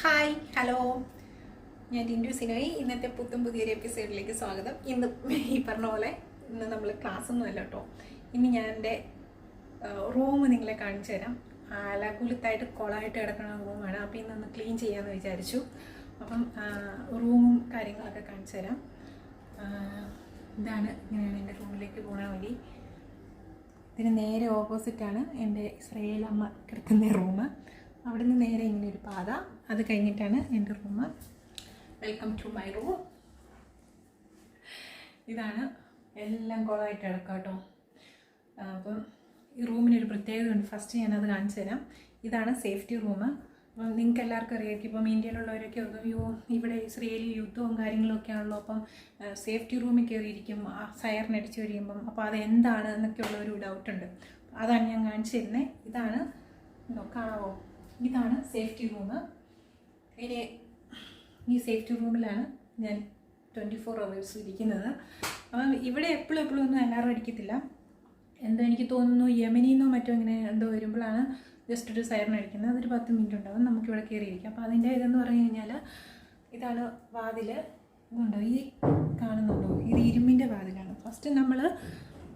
Hi hello ഞാൻ ടിൻഡു സിനോയി ഇന്നത്തെ പുത്തും പുതിയൊരു എപ്പിസോഡിലേക്ക് സ്വാഗതം. ഇന്ന് ഈ പറഞ്ഞ പോലെ ഇന്ന് നമ്മൾ ക്ലാസ് ഒന്നും അല്ല കേട്ടോ ഇനി ഞാൻ എന്റെ റൂം നിങ്ങളെ കാണിച്ചു തരാം. അലകുലുത്തായിട്ട് കുളമായിട്ട് കിടക്കുന്ന റൂമാണ് അപ്പോൾ ഇന്നൊന്ന് ക്ലീൻ ചെയ്യാമെന്ന് വിചാരിച്ചു. അപ്പം റൂമും കാര്യങ്ങളൊക്കെ കാണിച്ചു തരാം. ഇതാണ് ഇങ്ങനെയാണ് എന്റെ റൂമിലേക്ക് പോകാൻ വഴി. ഇതിന് നേരെ ഓപ്പോസിറ്റാണ് എന്റെ ശ്രേയലമ്മ കിടക്കുന്ന റൂം അവിടെ നിന്ന് നേരെ ഇങ്ങനെ ഒരു പാത. അത് കഴിഞ്ഞിട്ടാണ് എന്റെ room. Welcome to my room ഇതാണ് എല്ലാം കുളമായിട്ട് കിടക്കാം കേട്ടോ അപ്പം ഈ റൂമിനൊരു പ്രത്യേകത ഉണ്ട് ഫസ്റ്റ് ഞാനത് കാണിച്ചു തരാം. ഇതാണ് സേഫ്റ്റി റൂം അപ്പം നിങ്ങൾക്ക് എല്ലാവർക്കും അറിയാം. ഇപ്പം ഇന്ത്യയിലുള്ളവരൊക്കെ യു ഇവിടെ ഇസ്രയേലി യുദ്ധവും കാര്യങ്ങളൊക്കെ ആണല്ലോ. അപ്പം സേഫ്റ്റി റൂമിൽ കയറിയിരിക്കും സയറിനടിച്ച് കഴിയുമ്പം. അപ്പോൾ അത് എന്താണ് എന്നൊക്കെയുള്ള ഒരു ഡൗട്ടുണ്ട് അതാണ് ഞാൻ കാണിച്ചു തരുന്നത് ഇതാണ് ഇതോ കാണാവോ? ഇതാണ് സേഫ്റ്റി റൂം. ഇനി ഈ സേഫ്റ്റി റൂമിലാണ് ഞാൻ ട്വന്റി ഫോർ അവേഴ്സ് ഇരിക്കുന്നത്. അപ്പം ഇവിടെ എപ്പോഴും എപ്പോഴും ഒന്നും അലാറം അടിക്കത്തില്ല. എന്തോ എനിക്ക് തോന്നുന്നു യമനിന്നോ മറ്റോ ഇങ്ങനെ എന്തോ വരുമ്പോഴാണ് ജസ്റ്റ് ഒരു സൈറൺ അടിക്കുന്നത്. അതൊരു പത്ത് മിനിറ്റ് ഉണ്ടാവും. നമുക്കിവിടെ കയറിയിരിക്കാം അപ്പോൾ അതിന്റെ ഇതെന്ന് പറഞ്ഞു കഴിഞ്ഞാൽ ഇതാണ് വാതിൽ ഇതുണ്ടോ? ഈ കാണുന്നുണ്ടോ? ഇത് ഇരുമ്പിന്റെ വാതിലാണ്. ഫസ്റ്റ് നമ്മൾ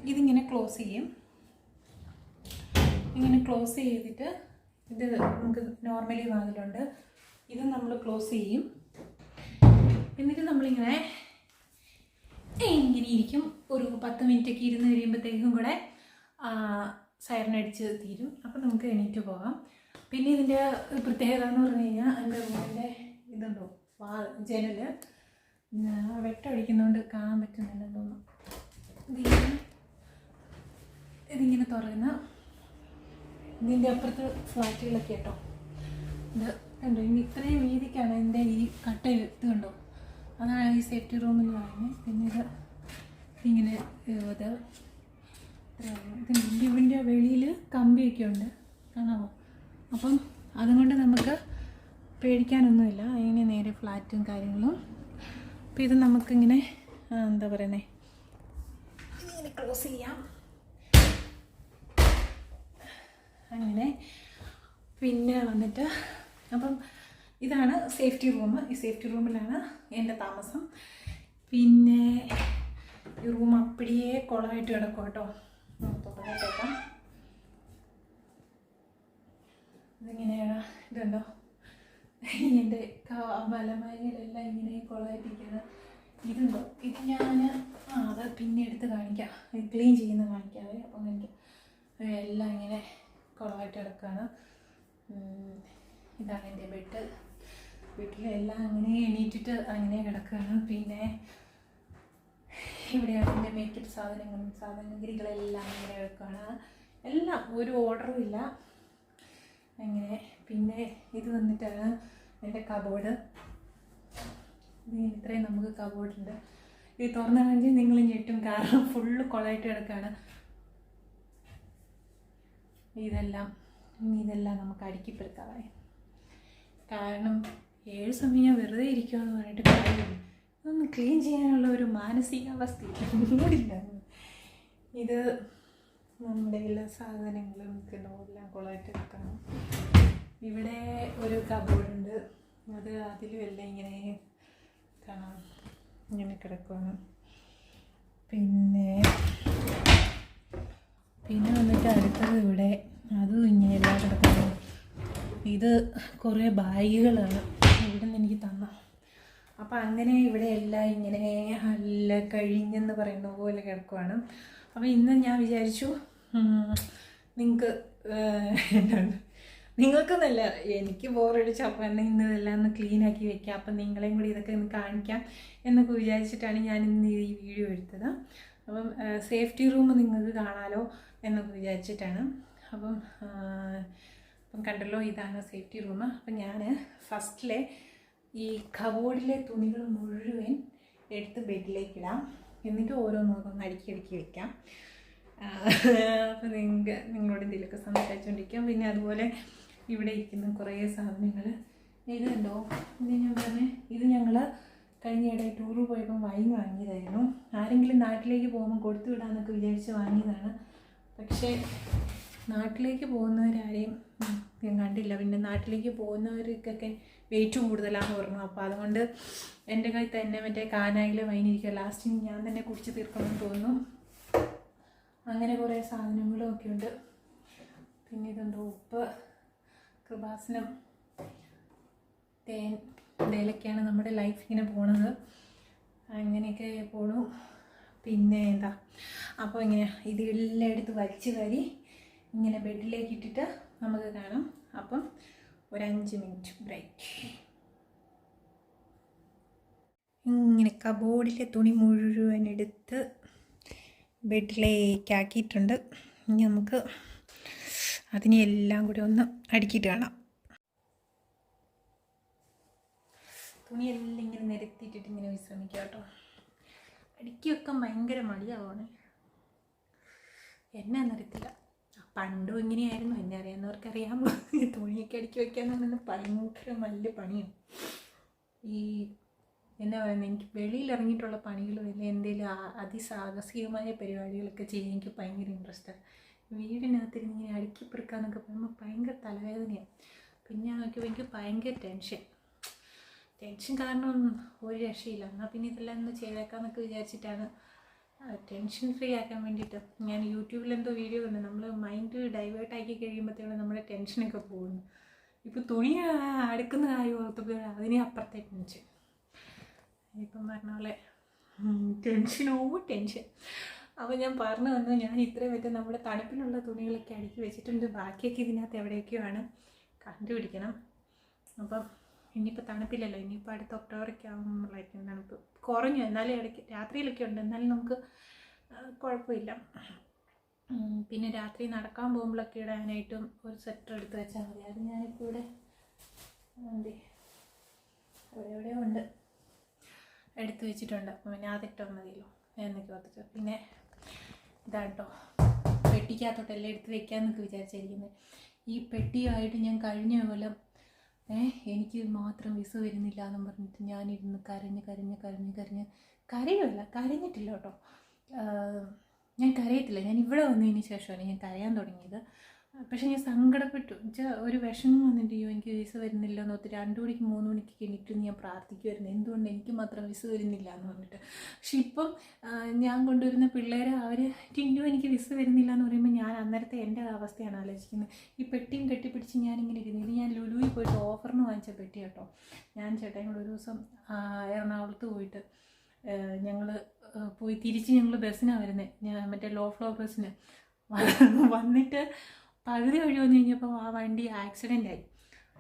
ഇതിങ്ങനെ ക്ലോസ് ചെയ്യും. ഇങ്ങനെ ക്ലോസ് ചെയ്തിട്ട് ഇത് നമുക്ക് നോർമലി വാങ്ങലുണ്ട്. ഇത് നമ്മൾ ക്ലോസ് ചെയ്യും. എന്നിട്ട് നമ്മളിങ്ങനെ ഇങ്ങനെ ഇരിക്കും. ഒരു പത്ത് മിനിറ്റൊക്കെ ഇരുന്ന് കഴിയുമ്പോഴത്തേക്കും കൂടെ സൈറനടിച്ച് തീരും. അപ്പം നമുക്ക് എണീറ്റ് പോകാം. പിന്നെ ഇതിന്റെ പ്രത്യേകത എന്ന് പറഞ്ഞു കഴിഞ്ഞാൽ എന്റെ റൂമിന്റെ ഇതുണ്ടോ? വാ ജനൽ വെട്ടടിക്കുന്നതുകൊണ്ട് കാണാൻ പറ്റുന്നില്ലെന്ന് തോന്നുന്നു. ഇതിങ്ങനെ തുറന്ന ഇതിന്റെ അപ്പുറത്ത് ഫ്ലാറ്റുകളൊക്കെ കേട്ടോ. ഇത് കണ്ടോ? ഇനി ഇത്രയും വീതിക്കാണ് എന്റെ ഈ കട്ട ഇത് കണ്ടോ? അതാണ് ഈ സേഫ്റ്റി റൂമിൽ പറയുന്നത്. പിന്നെ ഇത് ഇങ്ങനെ ഇത് ഇതിന്റെ ഇതിന്റെ വെളിയിൽ കമ്പിയൊക്കെ ഉണ്ട്. കാണാമോ? അപ്പം അതുകൊണ്ട് നമുക്ക് പേടിക്കാനൊന്നുമില്ല. അതിന് നേരെ ഫ്ലാറ്റും കാര്യങ്ങളും. അപ്പോൾ ഇത് നമുക്കിങ്ങനെ എന്താ പറയുന്നത് ഇങ്ങനെ ക്ലോസ് ചെയ്യാം. അങ്ങനെ. പിന്നെ വന്നിട്ട് അപ്പം ഇതാണ് സേഫ്റ്റി റൂം ഈ സേഫ്റ്റി റൂമിലാണ് എന്റെ താമസം. പിന്നെ ഈ റൂം അപ്പടിയേ കുളമായിട്ട് കിടക്കും കേട്ടോ. തുറന്നിട്ടേക്കാം ഇതിങ്ങനെയാണ് ഇതുണ്ടോ? എന്റെ മലമാരിയിലെല്ലാം ഇങ്ങനെ കുളമായിട്ടിരിക്കുന്നത് ഇതുണ്ടോ? ഇത് ഞാൻ ആ അത് പിന്നെ എടുത്ത് കാണിക്കാം. ക്ലീൻ ചെയ്യുന്ന കാണിക്കാവേ അപ്പം എനിക്ക് എല്ലാം ഇങ്ങനെ കുളമായിട്ട് കിടക്കുകയാണ് ഇതാണ് എന്റെ ബെഡ് വീട്ടിലെല്ലാം അങ്ങനെ എണീറ്റിട്ട് അങ്ങനെ കിടക്കുകയാണ് പിന്നെ ഇവിടെയാണ് എന്റെ മേക്കപ്പ് സാധനങ്ങളും സാധനങ്ങളെല്ലാം അങ്ങനെ കിടക്കുകയാണ് എല്ലാം ഒരു ഓർഡറും ഇല്ല. അങ്ങനെ പിന്നെ ഇത് വന്നിട്ടാണ് എന്റെ കബോർഡ് ഇത് ഇത്രയും നമുക്ക് കബോർഡുണ്ട് ഇത് തുറന്നു കഴിഞ്ഞാൽ നിങ്ങൾ ഞെട്ടും കാരണം ഫുള്ള് കുളമായിട്ട് കിടക്കുകയാണ് ഇതെല്ലാം ഇതെല്ലാം നമുക്ക് അടുക്കിപ്പെടുത്താതായി കാരണം ഏഴ് സമയം ഞാൻ വെറുതെ ഇരിക്കുകയെന്ന് പറഞ്ഞിട്ട് കാര്യമില്ല. ഇതൊന്ന് ക്ലീൻ ചെയ്യാനുള്ള ഒരു മാനസികാവസ്ഥ ഇല്ല ഇത് നമ്മുടെ എല്ലാ സാധനങ്ങളും നമുക്ക് എല്ലാം കുളമായിട്ട് വെക്കണം ഇവിടെ ഒരു കബോർഡുണ്ട് അത് അതിലും എല്ലാം ഇങ്ങനെ കാണാം. ഇങ്ങനെ കിടക്കുകയാണ് പിന്നെ പിന്നെ വന്നിട്ട് അടുത്തത് ഇവിടെ അതും ഇങ്ങനെ എല്ലാം കിടക്കുന്നു. ഇത് കുറേ ബാഗുകളാണ് ഇവിടെ നിന്ന് എനിക്ക് തന്ന. അപ്പം അങ്ങനെ ഇവിടെ എല്ലാം ഇങ്ങനെ അല്ല കഴിഞ്ഞെന്ന് പറയുന്ന പോലെ കിടക്കുവാണ്. അപ്പം ഇന്ന് ഞാൻ വിചാരിച്ചു നിങ്ങൾക്ക് എന്താണ്? നിങ്ങൾക്കെന്നല്ല എനിക്ക് ബോറടിച്ച് അപ്പം എന്നെ ഇന്ന് ഇതെല്ലാം ഒന്ന് ക്ലീനാക്കി വെക്കാം. അപ്പം നിങ്ങളെയും കൂടി ഇതൊക്കെ ഒന്ന് കാണിക്കാം എന്നൊക്കെ വിചാരിച്ചിട്ടാണ് ഞാൻ ഇന്ന് ഈ വീഡിയോ എടുത്തത്. അപ്പം സേഫ്റ്റി റൂം നിങ്ങൾക്ക് കാണാലോ എന്നൊക്കെ വിചാരിച്ചിട്ടാണ്. അപ്പം അപ്പം കണ്ടല്ലോ ഇതാണ് സേഫ്റ്റി റൂം. അപ്പം ഞാൻ ഫസ്റ്റിലെ ഈ കബോർഡിലെ തുണികൾ മുഴുവൻ എടുത്ത് ബെഡിലേക്ക് ഇടാം. എന്നിട്ട് ഓരോന്നോരോന്ന് അടുക്കി അടുക്കി വെക്കാം. അപ്പം നിങ്ങൾക്ക് നിങ്ങളോട് എന്തെങ്കിലുമൊക്കെ സംസാരിച്ചുകൊണ്ടിരിക്കാം പിന്നെ അതുപോലെ ഇവിടെ ഇരിക്കുന്ന കുറേ സാധനങ്ങൾ ഇത് കണ്ടോ? ഇത് ഞാൻ പറഞ്ഞേ ഇത് ഞങ്ങൾ കഴിഞ്ഞയിടെ ടൂർ പോയപ്പോൾ വൈൻ വാങ്ങിയതായിരുന്നു. ആരെങ്കിലും നാട്ടിലേക്ക് പോകുമ്പോൾ കൊടുത്തു വിടാമെന്നൊക്കെ വിചാരിച്ച് വാങ്ങിയതാണ്. പക്ഷേ നാട്ടിലേക്ക് പോകുന്നവരാരെയും ഞാൻ കണ്ടില്ല. പിന്നെ നാട്ടിലേക്ക് പോകുന്നവർക്കൊക്കെ വെയിറ്റ് കൂടുതലാണെന്ന് പറഞ്ഞു. അപ്പോൾ അതുകൊണ്ട് എന്റെ കയ്യിൽ തന്നെ മറ്റേ കാനായിലെ വൈനിരിക്കുക ലാസ്റ്റ് ഞാൻ തന്നെ കുടിച്ച് തീർക്കണമെന്ന് തോന്നുന്നു. അങ്ങനെ കുറേ സാധനങ്ങളും ഒക്കെ ഉണ്ട്. പിന്നെ ഇതെന്തോ ഉപ്പ് കൃപാസനം തേൻ ഇതിലൊക്കെയാണ് നമ്മുടെ ലൈഫ് ഇങ്ങനെ പോണത്. അങ്ങനെയൊക്കെ പോണു. പിന്നെ എന്താ? അപ്പോൾ ഇങ്ങനെ ഇതെല്ലാം എടുത്ത് വലിച്ച് കരി ഇങ്ങനെ ബെഡിലേക്ക് ഇട്ടിട്ട് നമുക്ക് കാണാം. അപ്പം ഒരു അഞ്ച് മിനിറ്റ് ബ്രേക്ക് ഇങ്ങനെ കബോർഡിലെ തുണി മുഴുവൻ എടുത്ത് ബെഡിലേക്കാക്കിയിട്ടുണ്ട് ഇനി നമുക്ക് അതിനെല്ലാം കൂടി ഒന്ന് അടുക്കിയിട്ട് കാണാം. തുണിയെല്ലാം ഇങ്ങനെ നിരത്തിയിട്ടിട്ട് ഇങ്ങനെ വിശ്രമിക്കുക കേട്ടോ. അടുക്കി വെക്കാൻ ഭയങ്കര മടിയാവാണ് എന്നെ നിരത്തില്ല. പണ്ടും ഇങ്ങനെയായിരുന്നു. എന്നെ അറിയാവുന്നവർക്കറിയാം തുണിയൊക്കെ അടുക്കി വെക്കാൻ പറയുന്നത് ഭയങ്കര വലിയ പണിയാണ് ഈ എന്നാ പറയുന്നത് എനിക്ക് വെളിയിൽ ഇറങ്ങിയിട്ടുള്ള പണികളും ഇല്ല. എന്തെങ്കിലും അതിസാഹസികമായ പരിപാടികളൊക്കെ ചെയ്യാൻ എനിക്ക് ഭയങ്കര ഇൻട്രസ്റ്റാണ് വീടിനകത്തിരുന്ന് ഇങ്ങനെ അടുക്കി പെറുക്കാന്നൊക്കെ പറയുമ്പോൾ ഭയങ്കര തലവേദനയാണ് പിന്നെ നോക്കിയപ്പോൾ എനിക്ക് ഭയങ്കര ടെൻഷൻ ടെൻഷൻ കാരണം ഒരു രക്ഷയില്ല. എന്നാൽ പിന്നെ ഇതെല്ലാം ഒന്ന് ചെയ്തേക്കാമെന്നൊക്കെ വിചാരിച്ചിട്ടാണ്. ടെൻഷൻ ഫ്രീ ആക്കാൻ വേണ്ടിയിട്ട് ഞാൻ യൂട്യൂബിൽ എന്തോ വീഡിയോ കണ്ടു. നമ്മൾ മൈൻഡ് ഡൈവേർട്ട് ആക്കി കഴിയുമ്പോഴത്തേക്കും നമ്മുടെ ടെൻഷനൊക്കെ പോകുന്നു. ഇപ്പോൾ തുണി അടുക്കുന്ന കാര്യം ഓർത്തപ്പോൾ അതിനെ അപ്പുറത്തെ ടെൻഷൻ. ഇപ്പം പറഞ്ഞ പോലെ ടെൻഷനോ ടെൻഷൻ അപ്പോൾ ഞാൻ പറഞ്ഞു വന്നു ഞാൻ ഇത്രയും പറ്റും നമ്മുടെ തണുപ്പിനുള്ള തുണികളൊക്കെ അടുക്കി വെച്ചിട്ടുണ്ട്. ബാക്കിയൊക്കെ ഇതിനകത്ത് എവിടെയൊക്കെയാണ് കണ്ടുപിടിക്കണം. അപ്പം ഇനിയിപ്പോൾ തണുപ്പില്ലല്ലോ ഇനിയിപ്പോൾ അടുത്ത ഒക്ടോബറൊക്കെ ആകുമ്പോഴായിരിക്കും തണുപ്പ്. കുറഞ്ഞു എന്നാലും ഇടയ്ക്ക് രാത്രിയിലൊക്കെ ഉണ്ട് എന്നാലും നമുക്ക് കുഴപ്പമില്ല. പിന്നെ രാത്രി നടക്കാൻ പോകുമ്പോഴൊക്കെ ഇടാനായിട്ടും ഒരു സെറ്റർ എടുത്ത് വെച്ചാൽ മതി. അത് ഞാനിപ്പോൾ ഇവിടെ എന്തി എവിടെയോ ഉണ്ട്. എടുത്ത് വെച്ചിട്ടുണ്ട്. അപ്പം പിന്നെ അതിട്ടാൽ മതിയല്ലോ. എന്നൊക്കെ ഓർത്തിട്ട് പിന്നെ ഇതാട്ടോ പെട്ടിക്കകത്തോട്ടെല്ലാം എടുത്ത് വെക്കാമെന്നൊക്കെ വിചാരിച്ചിരിക്കുന്നത് ഈ പെട്ടിയായിട്ട് ഞാൻ കഴിഞ്ഞ ഏ എനിക്ക് മാത്രം വിസ വരുന്നില്ല എന്നും പറഞ്ഞിട്ട് ഞാനിരുന്ന് കരഞ്ഞ് കരഞ്ഞ് കരഞ്ഞ് കരഞ്ഞ് കരയുമല്ല കരഞ്ഞിട്ടില്ല കേട്ടോ. ഞാൻ കരയത്തില്ല. ഞാൻ ഇവിടെ വന്നതിന് ശേഷമാണ് ഞാൻ കരയാൻ തുടങ്ങിയത്. പക്ഷെ ഞാൻ സങ്കടപ്പെട്ടു. എന്നുവെച്ചാൽ ഒരു വിഷമം വന്നിട്ട് അയ്യോ എനിക്ക് വിസ വരുന്നില്ല എന്ന് ഒത്തിരി രണ്ടു മണിക്ക് മൂന്ന് മണിക്ക് എണീറ്റ് ഞാൻ പ്രാർത്ഥിക്കുമായിരുന്നു എന്തുകൊണ്ട് എനിക്ക് മാത്രം വിസ വരുന്നില്ല എന്ന് പറഞ്ഞിട്ട്. പക്ഷെ ഇപ്പം ഞാൻ കൊണ്ടുവരുന്ന പിള്ളേരെ അവർ ടിൻഡു എനിക്ക് വിസ വരുന്നില്ല എന്ന് പറയുമ്പോൾ ഞാൻ അന്നേരത്തെ എന്റെ അവസ്ഥയാണ് ആലോചിക്കുന്നത്. ഈ പെട്ടിയും കെട്ടിപ്പിടിച്ച് ഞാനിങ്ങനെ ഇരുന്നു ഇത് ഞാൻ ലുലുവിൽ പോയിട്ട് ഓഫറിന് വാങ്ങിച്ച പെട്ടി കേട്ടോ. ഞാൻ ചേട്ടൻ കൂടെ ഒരു ദിവസം എറണാകുളത്ത് പോയിട്ട് ഞങ്ങൾ പോയി തിരിച്ച് ഞങ്ങൾ ബസ്സിനാണ് വരുന്നത് മറ്റേ ലോ ഫ്ലോർ ബസ്സിന്. വന്നിട്ട് പകുതി വഴി വന്നു കഴിഞ്ഞപ്പോൾ ആ വണ്ടി ആക്സിഡന്റ് ആയി.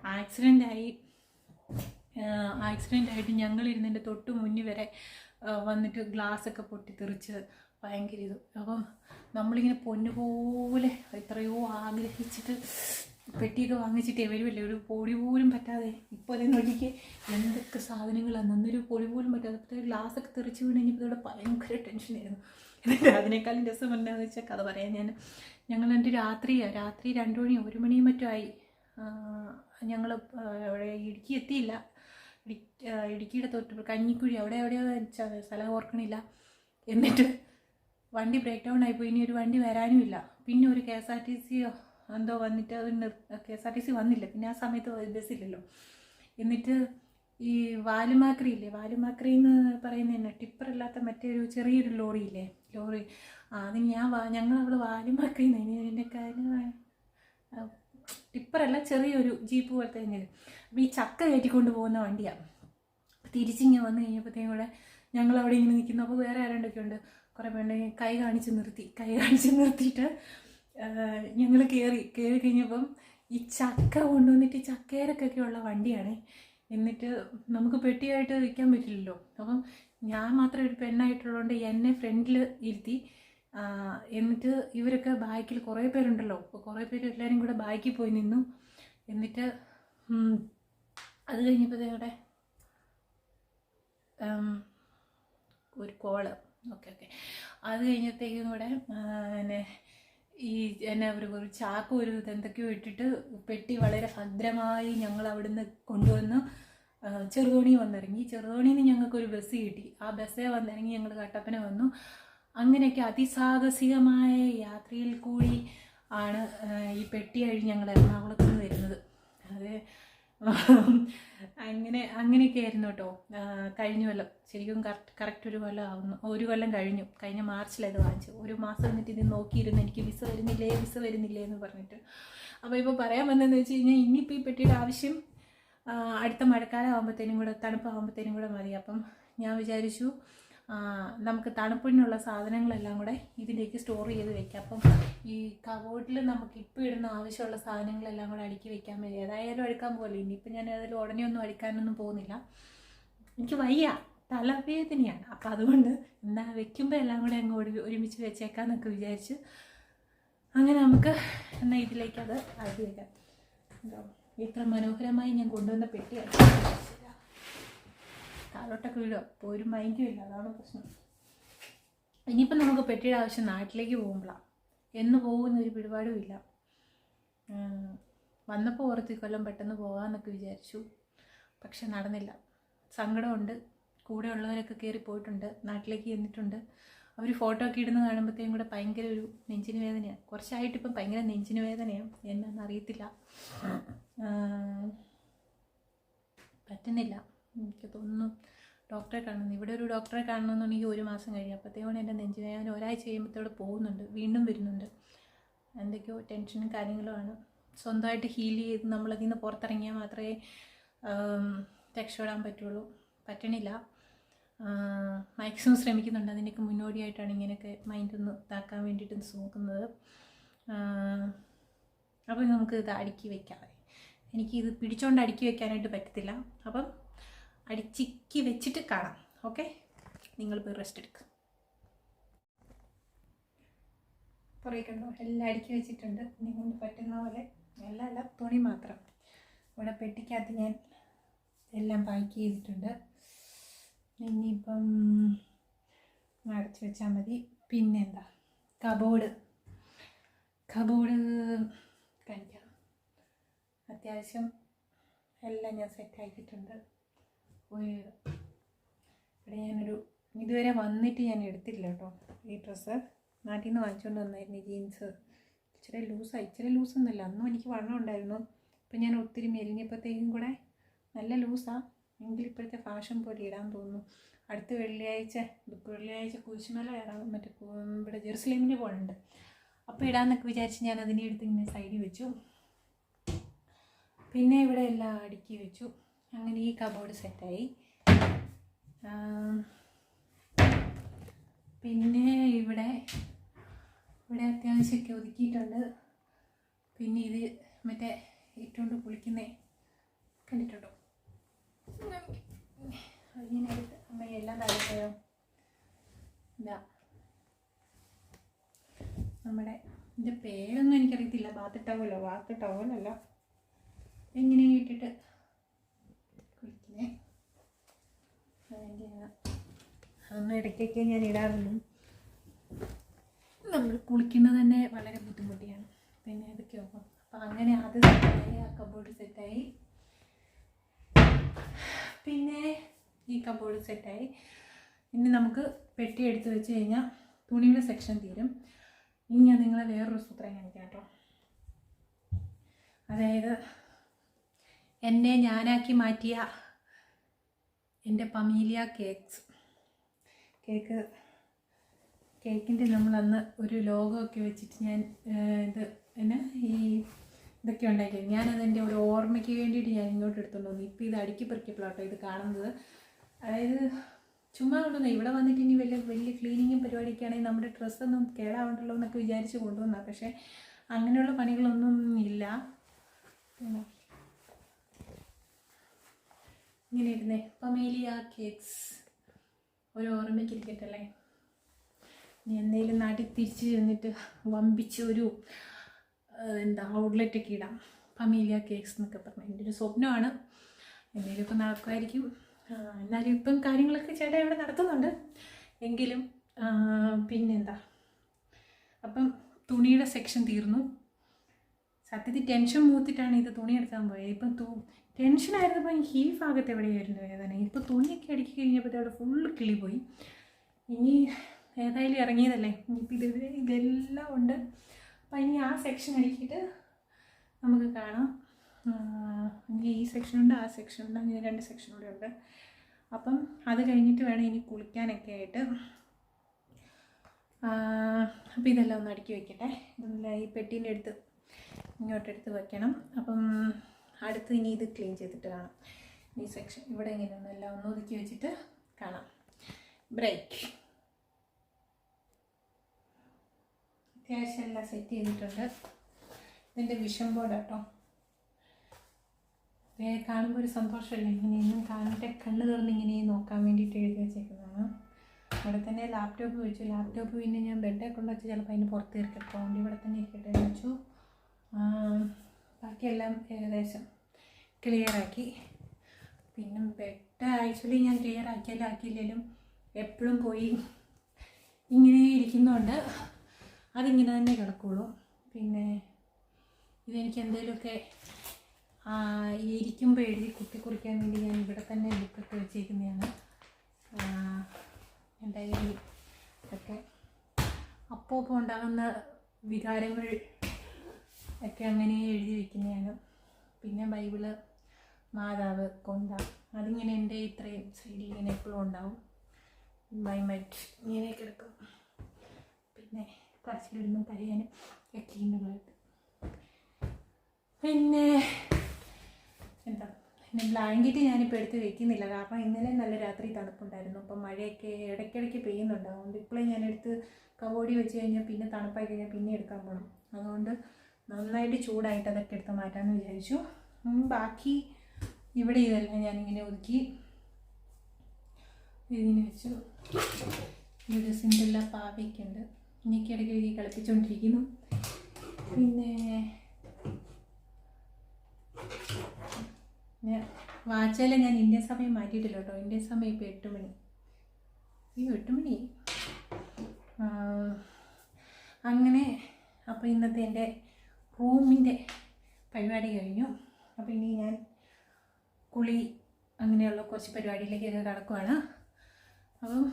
ആക്സിഡന്റ് ആയി. ആക്സിഡന്റ് ആയിട്ട് ഞങ്ങൾ ഇരുന്നതിന്റെ തൊട്ട് മുന്നിൽ വരെ വന്നിട്ട് ഗ്ലാസ് ഒക്കെ പൊട്ടിത്തെറിച്ച് ഭയങ്കര ഇത്. അപ്പം നമ്മളിങ്ങനെ പൊന്നുപോലെ എത്രയോ ആഗ്രഹിച്ചിട്ട് പെട്ടിയൊക്കെ വാങ്ങിച്ചിട്ട് വരുമല്ലേ ഒരു പൊടി പോലും പറ്റാതെ ഇപ്പോൾ അതേ നോക്കിക്ക് എന്തൊക്കെ സാധനങ്ങളാണ് അന്നൊരു പൊടി പോലും പറ്റാതെ. ഗ്ലാസ്സൊക്കെ തെറിച്ച് വീണ് കഴിഞ്ഞപ്പോൾ ഇവിടെ ഭയങ്കര ടെൻഷനായിരുന്നു എന്നിട്ട് അതിനേക്കാളും രസം എന്താണെന്ന് വെച്ചാൽ കഥ പറയാം ഞാൻ ഞങ്ങൾ എന്നിട്ട് രാത്രിയാണ് രാത്രി രണ്ടു മണിയോ ഒരു മണിയും മറ്റോ ആയി. ഞങ്ങൾ അവിടെ ഇടുക്കി എത്തിയില്ല. ഇടി- ഇടുക്കിയുടെ തൊട്ട് കഞ്ഞിക്കുഴി അവിടെ എവിടെയോ സ്ഥലം ഓർക്കണില്ല. എന്നിട്ട് വണ്ടി ബ്രേക്ക് ഡൗൺ ആയിപ്പോയി ഇനി ഒരു വണ്ടി വരാനും ഇല്ല പിന്നെ ഒരു കെ എസ് ആർ ടി സിയോ എന്തോ വന്നിട്ട് അത് K S R T C വന്നില്ല. പിന്നെ ആ സമയത്ത് ബസ്സില്ലല്ലോ. എന്നിട്ട് ഈ വാലുമാക്രി ഇല്ലേ? വാലുമാക്രി എന്ന് തന്നെ ടിപ്പറല്ലാത്ത മറ്റൊരു ചെറിയൊരു ലോറി. ഇല്ലേ ലോറി അത് ഞാൻ വാ ഞങ്ങൾ അവിടെ വാലുമാക്രി എന്റെ കാര്യം ടിപ്പറല്ല ചെറിയൊരു ജീപ്പ് പോലത്തെ തന്നെ അപ്പോൾ ഈ ചക്ക കയറ്റിക്കൊണ്ട് പോകുന്ന വണ്ടിയാണ് തിരിച്ചിങ്ങനെ വന്നു കഴിഞ്ഞപ്പോഴത്തേക്കും കൂടെ ഞങ്ങൾ അവിടെ ഇങ്ങനെ നിൽക്കുന്നു അപ്പോൾ വേറെ ആരാണ്ടൊക്കെ ഉണ്ട്? കുറേ പേരുടെ കൈ കാണിച്ച് നിർത്തി. കൈ കാണിച്ച് നിർത്തിയിട്ട് ഞങ്ങൾ കയറി കയറി കഴിഞ്ഞപ്പം ഈ ചക്ക കൊണ്ടുവന്നിട്ട് ഈ ചക്കയരക്കൊക്കെ ഉള്ള വണ്ടിയാണ്. എന്നിട്ട് നമുക്ക് പെട്ടിയായിട്ട് വയ്ക്കാൻ പറ്റില്ലല്ലോ. അപ്പം ഞാൻ മാത്രം ഒരു പെണ്ണായിട്ടുള്ളതുകൊണ്ട് എന്നെ ഫ്രണ്ടിൽ ഇരുത്തി. എന്നിട്ട് ഇവരൊക്കെ ബാക്കിൽ കുറേ പേരുണ്ടല്ലോ. അപ്പോൾ കുറേ പേര് എല്ലാവരും കൂടെ ബാക്കിൽ പോയി നിന്നു. എന്നിട്ട് അത് കഴിഞ്ഞപ്പോൾ ഇവിടെ ഒരു കോൾ ഓക്കെ ഓക്കെ അത് കഴിഞ്ഞപ്പോഴത്തേക്കും കൂടെ എന്നെ ഈ എന്നെ ഒരു ഒരു ചാക്ക് ഒരു എന്തൊക്കെയോ ഇട്ടിട്ട് പെട്ടി വളരെ ഭദ്രമായി ഞങ്ങൾ അവിടുന്ന് കൊണ്ടുവന്ന്. ചെറുതോണി വന്നിറങ്ങി. ചെറുതോണിയിൽ നിന്ന് ഞങ്ങൾക്കൊരു ബസ് കിട്ടി. ആ ബസ്സേ വന്നിറങ്ങി ഞങ്ങൾ കട്ടപ്പന വന്നു. അങ്ങനെയൊക്കെ അതിസാഹസികമായ യാത്രയിൽ കൂടി ആണ് ഈ പെട്ടി കഴിഞ്ഞ് ഞങ്ങൾ എറണാകുളത്ത് നിന്ന് വരുന്നത്. അത് അങ്ങനെ അങ്ങനെയൊക്കെ ആയിരുന്നു കേട്ടോ. കഴിഞ്ഞ കൊല്ലം. ശരിക്കും കറക്റ്റ് കറക്റ്റ് ഒരു കൊല്ലം ആവുന്നു. ഒരു കൊല്ലം കഴിഞ്ഞു. കഴിഞ്ഞ മാർച്ചിലത് വാങ്ങിച്ചു ഒരു മാസം എന്നിട്ട് ഇത് നോക്കിയിരുന്നു. എനിക്ക് വിസ വരുന്നില്ലേ വിസ വരുന്നില്ലേ എന്ന് പറഞ്ഞിട്ട്. അപ്പോൾ ഇപ്പോൾ പറയാൻ വന്നതെന്ന് വെച്ച് കഴിഞ്ഞാൽ ഇനിയിപ്പോൾ ഈ പെട്ടിയുടെ ആവശ്യം അടുത്ത മഴക്കാലം ആകുമ്പോഴത്തേനും കൂടെ തണുപ്പാകുമ്പോഴത്തേനും കൂടെ മതി. അപ്പം ഞാൻ വിചാരിച്ചു നമുക്ക് തണുപ്പിനുള്ള സാധനങ്ങളെല്ലാം കൂടെ ഇതിലേക്ക് സ്റ്റോർ ചെയ്ത് വെക്കാം. അപ്പം ഈ കബോർഡിൽ നമുക്ക് ഇപ്പോൾ ഇടുന്ന ആവശ്യമുള്ള സാധനങ്ങളെല്ലാം കൂടെ അടുക്കി വെക്കാൻ ഏതായാലും അടുക്കാൻ പോലെ ഇനിയിപ്പോൾ ഞാൻ അതിൽ ഉടനെ ഒന്നും അടുക്കാനൊന്നും പോകുന്നില്ല. എനിക്ക് വയ്യ. തലവേദനയാണ്. അപ്പം അതുകൊണ്ട് എന്താ വെക്കുമ്പോൾ എല്ലാം കൂടെ അങ്ങ് ഒരു ഒരുമിച്ച് വെച്ചേക്കാന്നൊക്കെ വിചാരിച്ച് അങ്ങനെ നമുക്ക് എന്നാൽ ഇതിലേക്ക് അത് വെക്കാം. ഇത്ര മനോഹരമായി ഞാൻ കൊണ്ടുവന്ന പെട്ടിയാണ് താഴോട്ടൊക്കെ വീഴുക മൈൻഡും ഇല്ല അതാണ് പ്രശ്നം. ഇനിയിപ്പം നമുക്ക് പെട്ടിയുടെ ആവശ്യം നാട്ടിലേക്ക് പോകുമ്പോഴാണ് എന്ന് പോകുന്ന ഒരു പിടിപാടും ഇല്ല വന്നപ്പോൾ ഓർത്ത് കൊല്ലം പെട്ടെന്ന് പോകാമെന്നൊക്കെ വിചാരിച്ചു. പക്ഷെ നടന്നില്ല. സങ്കടമുണ്ട്. കൂടെ ഉള്ളവരൊക്കെ കയറി പോയിട്ടുണ്ട്. നാട്ടിലേക്ക് ചെന്നിട്ടുണ്ട്. അവർ ഫോട്ടോ ഒക്കെ ഇടുന്ന കാണുമ്പോഴത്തേക്കും കൂടെ ഭയങ്കര ഒരു നെഞ്ചിന് വേദനയാണ് കുറച്ചായിട്ട് ഇപ്പം ഭയങ്കര നെഞ്ചിന് വേദനയാണ് എന്നാന്ന് അറിയത്തില്ല. പറ്റുന്നില്ല. എനിക്ക് തോന്നുന്നു ഡോക്ടറെ കാണുന്നു. ഇവിടെ ഒരു ഡോക്ടറെ കാണണമെന്നുണ്ടെങ്കിൽ ഒരു മാസം കഴിയും. അപ്പോഴത്തേക്കും എന്റെ നെഞ്ചിന് വേദന ഒരാഴ്ച കഴിയുമ്പോഴത്തോടെ പോകുന്നുണ്ട്. വീണ്ടും വരുന്നുണ്ട്. എന്തൊക്കെയോ ടെൻഷനും കാര്യങ്ങളുമാണ് സ്വന്തമായിട്ട് ഹീൽ ചെയ്ത് നമ്മളതിൽ നിന്ന് പുറത്തിറങ്ങിയാൽ മാത്രമേ രക്ഷപ്പെടാൻ പറ്റുള്ളൂ. പറ്റണില്ല. മാക്സിമം ശ്രമിക്കുന്നുണ്ട്. അതിന്റെയൊക്കെ മുന്നോടിയായിട്ടാണ് ഇങ്ങനെയൊക്കെ മൈൻഡ് ഒന്ന് ഇതാക്കാൻ വേണ്ടിയിട്ട് നോക്കുന്നത്. അപ്പോൾ നമുക്ക് ഇത് അടുക്കി വെക്കാം. എനിക്കിത് പിടിച്ചോണ്ട് അടുക്കി വയ്ക്കാനായിട്ട് പറ്റത്തില്ല. അപ്പം അടിച്ചിക്കി വെച്ചിട്ട് കാണാം. ഓക്കെ? നിങ്ങൾ പോയി റെസ്റ്റ് എടുക്കുക പുറകെ കണ്ടോ? എല്ലാം അടുക്കി വെച്ചിട്ടുണ്ട്. കൊണ്ട് പറ്റുന്ന പോലെ. എല്ലാം തുണി മാത്രം. ഇവിടെ പെട്ടിക്കകത്ത് ഞാൻ എല്ലാം പാക്ക് ചെയ്തിട്ടുണ്ട്. ഇനിയിപ്പം അടച്ചു വെച്ചാൽ മതി. പിന്നെന്താ? കബോർഡ്. കബോർഡ് കാണിക്കാം. അത്യാവശ്യം എല്ലാം ഞാൻ സെറ്റാക്കിയിട്ടുണ്ട് ഇവിടെ ഞാനൊരു ഇതുവരെ വന്നിട്ട് ഞാൻ എടുത്തില്ല കേട്ടോ ഈ ഡ്രസ്സ് നാട്ടിൽ നിന്ന് വാങ്ങിച്ചുകൊണ്ട് വന്നായിരുന്നു ജീൻസ് ഇച്ചിരി ലൂസായി. ഇച്ചിരി ലൂസൊന്നുമില്ല. അന്നും എനിക്ക് വണ്ണം ഉണ്ടായിരുന്നു. ഇപ്പം ഞാൻ ഒത്തിരി മെലിഞ്ഞപ്പോഴത്തേക്കും കൂടെ നല്ല ലൂസാണ് എങ്കിൽ ഇപ്പോഴത്തെ ഫാഷൻ പോലെ ഇടാൻ തോന്നുന്നു. അടുത്ത വെള്ളിയാഴ്ച ഇതിപ്പോൾ വെള്ളിയാഴ്ച കുരിശുമല കയറാൻ മറ്റേ ഇവിടെ ജെറുസലേമിന് പോകുന്നുണ്ട് അപ്പോൾ ഇടാന്നൊക്കെ വിചാരിച്ച് ഞാൻ അതിനെ എടുത്ത് ഇങ്ങനെ സൈഡിൽ വെച്ചു. പിന്നെ ഇവിടെ എല്ലാം അടുക്കി വെച്ചു. അങ്ങനെ ഈ കബോർഡ് സെറ്റായി പിന്നെ ഇവിടെ ഇവിടെ അത്യാവശ്യമൊക്കെ ഒതുക്കിയിട്ടുണ്ട്. പിന്നെ ഇത് മറ്റേ ഇട്ടുകൊണ്ട് കുളിക്കുന്നേ കണ്ടിട്ടുണ്ടോ? എല്ലാം നമ്മുടെ ഇതിന്റെ പേരൊന്നും എനിക്കറിയത്തില്ല. ബാത്ത് ടവലോ? ബാത്ത് ടവലല്ല എങ്ങനെ ഇട്ടിട്ട് കുളിക്കുന്നേ? അതിന്റെയാണ് അതൊന്നും ഇടയ്ക്കൊക്കെ ഞാൻ ഇടാറുള്ളൂ നമ്മൾ കുളിക്കുന്നത് തന്നെ വളരെ ബുദ്ധിമുട്ടിയാണ്. പിന്നെ ഇതൊക്കെയോ അപ്പം അങ്ങനെ അത് സെറ്റായി ആ കബോർഡ് സെറ്റായി പിന്നെ ഈ കബോർഡ് സെറ്റായി ഇനി നമുക്ക് പെട്ടി എടുത്ത് വെച്ച് കഴിഞ്ഞാൽ തുണിയുടെ സെക്ഷൻ തീരും. ഇനി ഞാൻ നിങ്ങളെ വേറൊരു സൂത്രം കാണിക്കാം കേട്ടോ. അതായത് എന്നെ ഞാനാക്കി മാറ്റിയ എന്റെ പമീലിയ കേക്ക്സ് കേക്ക് കേക്കിന്റെ നമ്മളന്ന് ഒരു ഒക്കെ വെച്ചിട്ട് ഞാൻ ഇത് എന്നാ ഈ ഇതൊക്കെ ഉണ്ടാക്കി ഞാനതെന്റെ ഒരു ഓർമ്മയ്ക്ക് വേണ്ടിയിട്ട് ഞാൻ ഇങ്ങോട്ട് എടുത്തുകൊണ്ട് വന്നു. ഇപ്പോൾ ഇത് അടുക്കി പെറുക്കിയപ്പോഴാട്ടോ ഇത് കാണുന്നത്. അതായത് ചുമ്മാ കൊണ്ടുവന്ന. ഇവിടെ വന്നിട്ട് ഇനി വലിയ വലിയ ക്ലീനിങ്ങും പരിപാടിയൊക്കെയാണെങ്കിൽ നമ്മുടെ ഡ്രസ്സൊന്നും കേടാവണ്ടല്ലോ എന്നൊക്കെ വിചാരിച്ച് കൊണ്ടുവന്നാൽ പക്ഷേ അങ്ങനെയുള്ള പണികളൊന്നും ഇല്ല. ഇങ്ങനെ. ഇരുന്നേ. പമേലിയ കേക്ക്സ് ഒരു ഓർമ്മയ്ക്ക് ഇരിക്കട്ടല്ലേ ഇനി എന്തെങ്കിലും നാട്ടിൽ തിരിച്ചു ചെന്നിട്ട് വമ്പിച്ച് ഒരു ആ, എന്താ ഔട്ട്ലെറ്റ് ഒക്കെ ഇടാം. പമീലിയ കേക്ക്സ് എന്നൊക്കെ പറഞ്ഞു. എന്റെ ഒരു സ്വപ്നമാണ്. എന്തെങ്കിലും ഇപ്പം നടക്കുമായിരിക്കും. എന്നാലും ഇപ്പം കാര്യങ്ങളൊക്കെ ചേട്ടാ ഇവിടെ നടത്തുന്നുണ്ട്. എങ്കിലും പിന്നെന്താ? അപ്പം തുണിയുടെ സെക്ഷൻ തീർന്നു. സത്യത്തിൽ ടെൻഷൻ മൂത്തിട്ടാണ് ഇത് തുണി എടുക്കാൻ പോയത്. ഇപ്പം തു ടെൻഷനായിരുന്നപ്പോൾ എനിക്ക് ഈ ഭാഗത്ത് എവിടെയായിരുന്നു വേദന? ഇപ്പോൾ തുണിയൊക്കെ അടുക്കി കഴിഞ്ഞപ്പോൾ അവിടെ ഫുള്ള് കിളി പോയി ഇനി ഏതായാലും ഇറങ്ങിയതല്ലേ? ഇനിയിപ്പോൾ ഇത് ഇതെല്ലാം ഉണ്ട്. അപ്പം ഇനി ആ സെക്ഷൻ അടിക്കിയിട്ട് നമുക്ക് കാണാം. ഇനി ഈ സെക്ഷനുണ്ട് ആ സെക്ഷനുണ്ട് അങ്ങനെ രണ്ട് സെക്ഷൻ കൂടെ ഉണ്ട്. അപ്പം അത് കഴിഞ്ഞിട്ട് വേണം ഇനി കുളിക്കാനൊക്കെ ആയിട്ട്. അപ്പോൾ ഇതെല്ലാം ഒന്ന് അടുക്കി വെക്കട്ടെ. ഇതെല്ലാം ഈ പെട്ടീന്റെ അടുത്ത് ഇങ്ങോട്ടെടുത്ത് വെക്കണം. അപ്പം അടുത്ത് ഇനി ഇത് ക്ലീൻ ചെയ്തിട്ട് കാണാം. ഈ സെക്ഷൻ ഇവിടെ ഇങ്ങനെ ഒന്നെല്ലാം ഒന്ന് ഒതുക്കി വെച്ചിട്ട് കാണാം. ബ്രേക്ക് അത്യാവശ്യം എല്ലാം സെറ്റ് ചെയ്തിട്ടുണ്ട്. ഇതിന്റെ വിഷൻ ബോർഡ് കേട്ടോ കാണുമ്പോൾ ഒരു സന്തോഷമല്ലേ ഇങ്ങനെ ഇന്നും കാണട്ടെ കണ്ണ് തുറന്ന് ഇങ്ങനെ നോക്കാൻ വേണ്ടിയിട്ട് എഴുതി വെച്ചേക്കുന്നതാണ്. അവിടെ തന്നെ ലാപ്ടോപ്പ് വെച്ചു. ലാപ്ടോപ്പ് പിന്നെ ഞാൻ ബെഡെ കൊണ്ട് വെച്ച് ചിലപ്പോൾ അതിന് പുറത്ത് ഇരിക്കട്ടെ അതുകൊണ്ട് ഇവിടെ തന്നെ ഇരിക്കട്ടെ എന്ന് വെച്ചു. ബാക്കിയെല്ലാം ഏകദേശം ക്ലിയറാക്കി പിന്നെ ബെഡ് ആക്ച്വലി ഞാൻ ക്ലിയർ ആക്കിയാലും ആക്കിയില്ലെങ്കിലും എപ്പോഴും പോയി ഇങ്ങനെ ഇരിക്കുന്നതുകൊണ്ട് അതിങ്ങനെ തന്നെ കിടക്കുള്ളൂ. പിന്നെ ഇതെനിക്ക് എന്തെങ്കിലുമൊക്കെ ഇരിക്കുമ്പോൾ എഴുതി കുത്തി കുറിക്കാൻ വേണ്ടി ഞാൻ ഇവിടെ തന്നെ ബുക്കൊക്കെ വെച്ചേക്കുന്നതാണ്. എന്തായാലും ഒക്കെ അപ്പോൾ ഉണ്ടാകുന്ന വികാരങ്ങൾ ഒക്കെ അങ്ങനെ എഴുതി വെക്കുന്നതാണ്. പിന്നെ ബൈബിൾ മാതാവ് കൊന്ത അതിങ്ങനെ എന്റെ ഇത്രയും സൈഡിൽ ഇങ്ങനെ എപ്പോഴും ഉണ്ടാവും. ബൈ മറ്റ് ഇങ്ങനെ കിടക്കും. പിന്നെ കരച്ചിലിടുമ്പോൾ പറയാനും ഒക്കെ പിന്നെ എന്താ പിന്നെ ബ്ലാങ്കറ്റ് ഞാനിപ്പോൾ എടുത്ത് വെക്കുന്നില്ല. കാരണം ഇന്നലെ നല്ല രാത്രി തണുപ്പുണ്ടായിരുന്നു. അപ്പം മഴയൊക്കെ ഇടയ്ക്കിടയ്ക്ക് പെയ്യുന്നുണ്ട്. അതുകൊണ്ട് ഇപ്പോഴേ എടുത്ത് കബോർഡിൽ വെച്ച് കഴിഞ്ഞാൽ പിന്നെ തണുപ്പായി കഴിഞ്ഞാൽ പിന്നെ എടുക്കാൻ പോകണം അതുകൊണ്ട് നന്നായിട്ട് ചൂടായിട്ട് അതൊക്കെ എടുത്ത് മാറ്റാമെന്ന് വിചാരിച്ചു. ബാക്കി ഇവിടെ ഇതെല്ലാം ഞാനിങ്ങനെ ഒതുക്കി ഇതിങ്ങനെ വെച്ചു. ഇവിടെ സിൻഡല്ല പാവയ്ക്കുണ്ട്. ഇനിയൊക്കെ ഇടയ്ക്ക് ഇടയ്ക്ക് കളിപ്പിച്ചുകൊണ്ടിരിക്കുന്നു പിന്നെ വാച്ചയില ഞാൻ ഇന്ത്യൻ സമയം മാറ്റിയിട്ടില്ല കേട്ടോ. ഇന്ത്യൻ സമയം ഇപ്പോൾ എട്ട് മണി. അയ്യോ എട്ട് മണി? അങ്ങനെ അപ്പോൾ ഇന്നത്തെ എന്റെ റൂമിന്റെ പരിപാടി കഴിഞ്ഞു. അപ്പോൾ ഇനി ഞാൻ കുളി അങ്ങനെയുള്ള കുറച്ച് പരിപാടിയിലേക്കൊക്കെ കടക്കുവാണ്. അപ്പം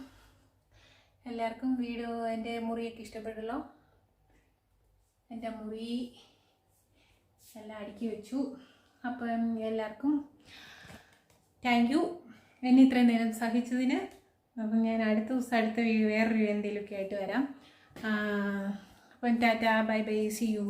എല്ലാവർക്കും വീഡിയോ എന്റെ മുറിയൊക്കെ ഇഷ്ടപ്പെട്ടല്ലോ എന്റെ മുറി എല്ലാം അടുക്കി വെച്ചു. അപ്പം എല്ലാവർക്കും താങ്ക് യു എന്നെ ഇത്രയും നേരം സഹിച്ചതിന് അപ്പം ഞാൻ അടുത്ത ദിവസം അടുത്ത വേറൊരു എന്തെങ്കിലുമൊക്കെ ആയിട്ട് വരാം. അപ്പം tata bye bye see you